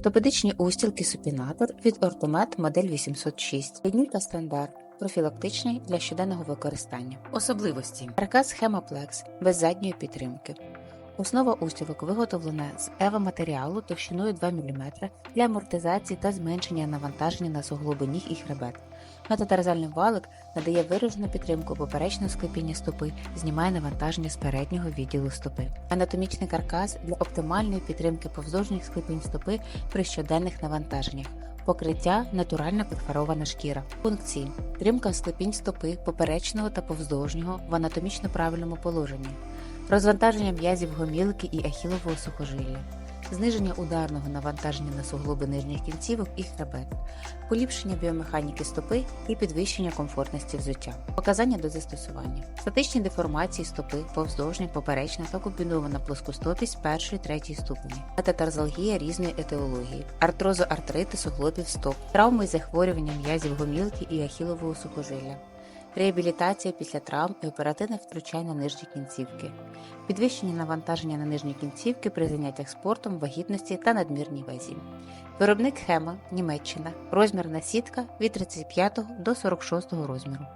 Ортопедичні устілки супінатор від Ортомет модель 806. Лінійка стандарт. Профілактичний для щоденного використання. Особливості. Каркас Хемаплекс без задньої підтримки. Основа устілок виготовлена з ева-матеріалу товщиною 2 мм для амортизації та зменшення навантаження на суглоби ніг і хребет. Метатарзальний валик надає виражену підтримку поперечного склепіння стопи, знімає навантаження з переднього відділу стопи. Анатомічний каркас для оптимальної підтримки повздовжніх склепінь стопи при щоденних навантаженнях. Покриття натуральна перфорована шкіра. Функції: тримка склепінь стопи поперечного та повздовжнього в анатомічно правильному положенні, розвантаження м'язів гомілки і ахілового сухожилля, зниження ударного навантаження на суглоби нижніх кінцівок і хребет, поліпшення біомеханіки стопи і підвищення комфортності взуття, показання до застосування, статичні деформації стопи, повздовжня, поперечна та комбінована плоскостопість першої третьої ступені, метатарзалгія різної етіології, артрозоартрити суглобів стоп, травми і захворювання м'язів гомілки і ахілового сухожилля. Реабілітація після травм і оперативне втручання нижні кінцівки, підвищення навантаження на нижні кінцівки при заняттях спортом, вагітності та надмірній вазі. Виробник Хема, Німеччина, розмірна сітка від 35 до 46 розміру.